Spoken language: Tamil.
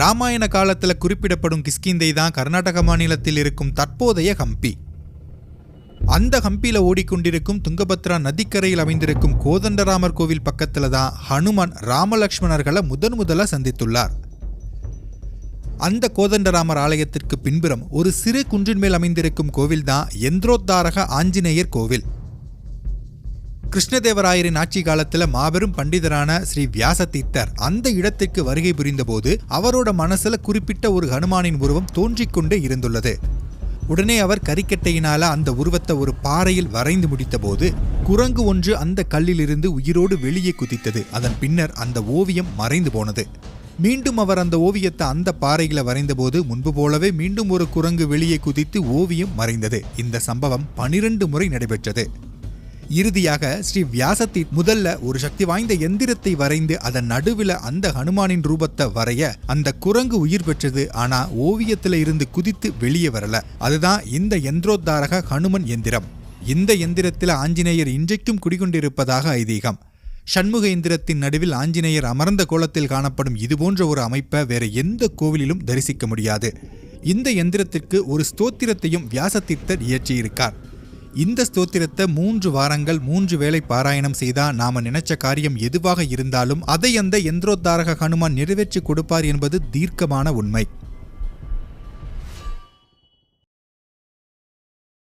ராமாயண காலத்தில் குறிப்பிடப்படும் கிஷ்கிந்தை தான் கர்நாடக மாநிலத்தில் இருக்கும் தற்போதைய ஹம்பி அந்த ஹம்பியில் ஓடிக்கொண்டிருக்கும் துங்கபத்ரா நதிக்கரையில் அமைந்திருக்கும் கோதண்டராமர் கோவில் பக்கத்தில் தான் ஹனுமான் ராமலக்ஷ்மணர்களை முதன் முதலாக சந்தித்துள்ளார். அந்த கோதண்டராமர் ஆலயத்திற்கு பின்புறம் ஒரு சிறு குன்றின் மேல் அமைந்திருக்கும் கோவில் தான் எந்திரோத்தாரக ஆஞ்சநேயர் கோவில். கிருஷ்ணதேவராயரின் ஆட்சி காலத்துல மாபெரும் பண்டிதரான ஸ்ரீ வியாசதீர்த்தர் அந்த இடத்திற்கு வருகை புரிந்தபோது அவரோட மனசுல குறிப்பிட்ட ஒரு ஹனுமானின் உருவம் தோன்றிக்கொண்டே இருந்துள்ளது. உடனே அவர் கரிக்கட்டையினால அந்த உருவத்தை ஒரு பாறையில் வரைந்து முடித்தபோது குரங்கு ஒன்று அந்த கல்லிலிருந்து உயிரோடு வெளியே குதித்தது. அதன் பின்னர் அந்த ஓவியம் மறைந்து போனது. மீண்டும் அவர் அந்த ஓவியத்தை அந்த பாறையில வரைந்தபோது முன்பு போலவே மீண்டும் ஒரு குரங்கு வெளியே குதித்து ஓவியம் மறைந்தது. இந்த சம்பவம் பனிரெண்டு முறை நடைபெற்றது. இறுதியாக ஸ்ரீ வியாசத்தி முதல்ல ஒரு சக்தி வாய்ந்த எந்திரத்தை வரைந்து அதன் நடுவில் அந்த ஹனுமானின் ரூபத்தை வரைய அந்த குரங்கு உயிர் பெற்றது. ஆனா ஓவியத்துல இருந்து குதித்து வெளியே வரல. அதுதான் இந்த யந்திரோத்தாரக ஹனுமன் எந்திரம். இந்த எந்திரத்தில் ஆஞ்சநேயர் இன்றைக்கும் குடிகொண்டிருப்பதாக ஐதீகம். சண்முக எந்திரத்தின் நடுவில் ஆஞ்சநேயர் அமர்ந்த கோலத்தில் காணப்படும் இதுபோன்ற ஒரு அமைப்பை வேற எந்த கோவிலிலும் தரிசிக்க முடியாது. இந்த எந்திரத்திற்கு ஒரு ஸ்தோத்திரத்தையும் வியாசதீர்த்தர் இயற்றியிருக்கார். இந்த ஸ்தோத்திரத்தை மூன்று வாரங்கள் மூன்று வேளை பாராயணம் செய்தா நாம நினைச்ச காரியம் எதுவாக இருந்தாலும் அதை அந்த எந்திரோத்தாரக ஹனுமான் நிறைவேற்றி கொடுப்பார் என்பது தீர்க்கமான உண்மை.